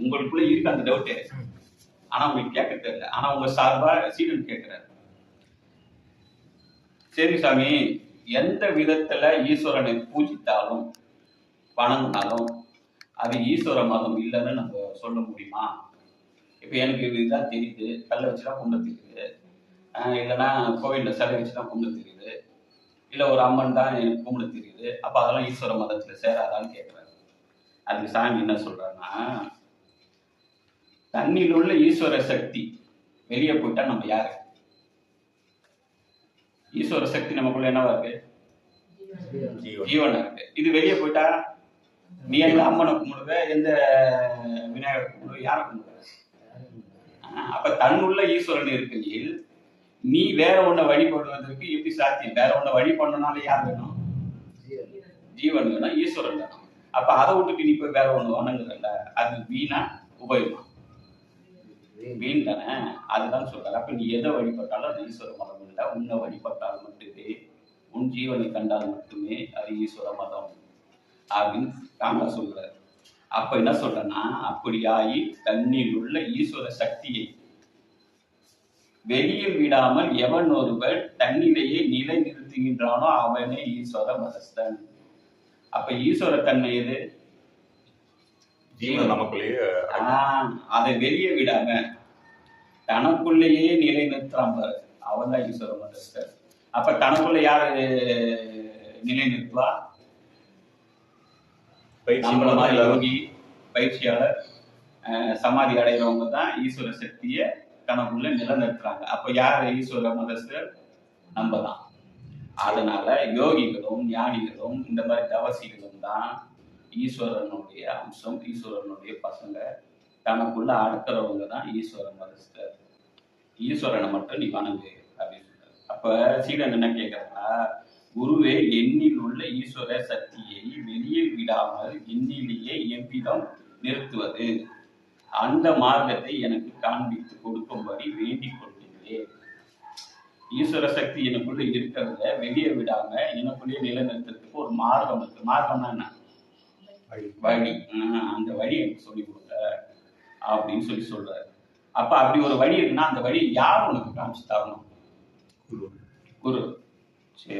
உங்களுக்குள்ள இருக்கு அந்த டவுட்டு ஆனா உங்களுக்கு கேட்க தெரியல. ஆனா உங்க சார்பா சீடன் கேட்கிறாரு. சரி சாமி எந்த விதத்துல ஈஸ்வரனை பூஜித்தாலும் வணங்கினாலும் அது ஈஸ்வர மதம் இல்லைன்னு நம்ம சொல்ல முடியுமா? இப்போ எனக்கு இதுதான் தெரியுது. கல்லை வச்சு தான் கும்பிட தெரியுது. ஆஹ் இல்லைன்னா கோவிலில் சிலை வச்சு தான் கும்பிட தெரியுது. இல்லை ஒரு அம்மன் தான் எனக்கு கும்பிட தெரியுது. அப்போ அதெல்லாம் ஈஸ்வர மதத்தில் சேராதான்னு கேட்குறாரு. அதுக்கு சாமி என்ன சொல்றாருன்னா தண்ணியில் உள்ள ஈஸ்வர சக்தி வெளியே போயிட்டா நம்ம யாரு? ஈஸ்வர சக்தி நமக்குள்ள என்னவா இருக்கு ஜீவன். இருக்கு. இது வெளியே போயிட்டா நீ எந்த அம்மனை கும்பிடுவ எந்த விநாயகர் கும்பிடுவ யாரை கும்பிடுவ? அப்ப தன்னுள்ள ஈஸ்வரன் இருக்கையில் நீ வேற ஒண்ண வழிபடுவதற்கு எப்படி சாத்தியம்? வேற ஒண்ண வழி பண்ணனால யார் வேணும்? ஜீவன் வேணும் ஈஸ்வரன் வேணும். அப்ப அதை விட்டுட்டு நீ போய் வேற ஒண்ணு வணங்குறல்ல? அது வீணா உபயோகம். வீண் தானே அதுதான் சொல்றாரு அப்ப நீ எதை வழிபட்டாலும் அது ஈஸ்வர மதம் இல்லை. உன்னை வழிபட்டால் மட்டுமே உன் ஜீவனை கண்டால் மட்டுமே அது ஈஸ்வர மதம். அப்படின்னு காமரா சொல்றாரு. அப்ப என்ன சொல்றேன்னா அப்படியாயி தன்னில் உள்ள ஈஸ்வர சக்தியை வெளியில் விடாமல் எவன் ஒருவர் தன்னிலேயே நிலை நிறுத்துகின்றானோ அவனே ஈஸ்வர மதஸ்தன். அப்ப ஈஸ்வர தன்மை எது? ஜீவன் நமக்குள்ளேயே ஆஹ் அதை வெளியே விடாம தனக்குள்ளேயே நிலை நிறுத்துறான் பாரு. அவன் தான் ஈஸ்வர மதஸ்தர் அப்ப தனக்குள்ள யாரு நிலை நிறுத்துவா பயிற்சி நம்மள மாதிரி யோகி பயிற்சியாளர் சமாதி அடைகிறவங்க தான் ஈஸ்வர சக்தியை தனக்குள்ள நிலைநிறுத்துறாங்க. அப்ப யார் ஈஸ்வர மதஸ்தர் நம்ம தான் அதனால யோகிகளும் ஞானிகளும் இந்த மாதிரி தவசிகளும் தான் ஈஸ்வரனுடைய அம்சம் ஈஸ்வரனுடைய பசங்க தனக்குள்ள அடக்கிறவங்க தான் ஈஸ்வர மதஸ்தர். ஈஸ்வரனை மட்டும் நீ வணங்கு அப்படின்னு சொல்றாரு. அப்ப சீடன் என்ன கேட்கறா குருவே எண்ணில் உள்ள ஈஸ்வர சக்தியை வெளியே விடாமல் எண்ணிலேயே எவ்விதம் நிறுத்துவது? அந்த மார்க்கத்தை எனக்கு காண்பித்து கொடுக்கும்படி வேண்டிக் கொள்கிறேன். ஈஸ்வர சக்தி எனக்குள்ள இருக்கிறத வெளியே விடாம எனக்குள்ளேயே நிலைநிறுத்துறதுக்கு ஒரு மார்க்கம் இருக்கு. மார்க்கம்னா என்ன? வழி. அந்த வழி எனக்கு சொல்லி கொடுங்க அப்படின்னு சொல்லி சொல்றாரு. அப்ப அப்படி ஒரு வழி இருக்குன்னா அந்த வழி யார் உனக்கு காமிச்சு தரணும்? குரு. குரு. சரி.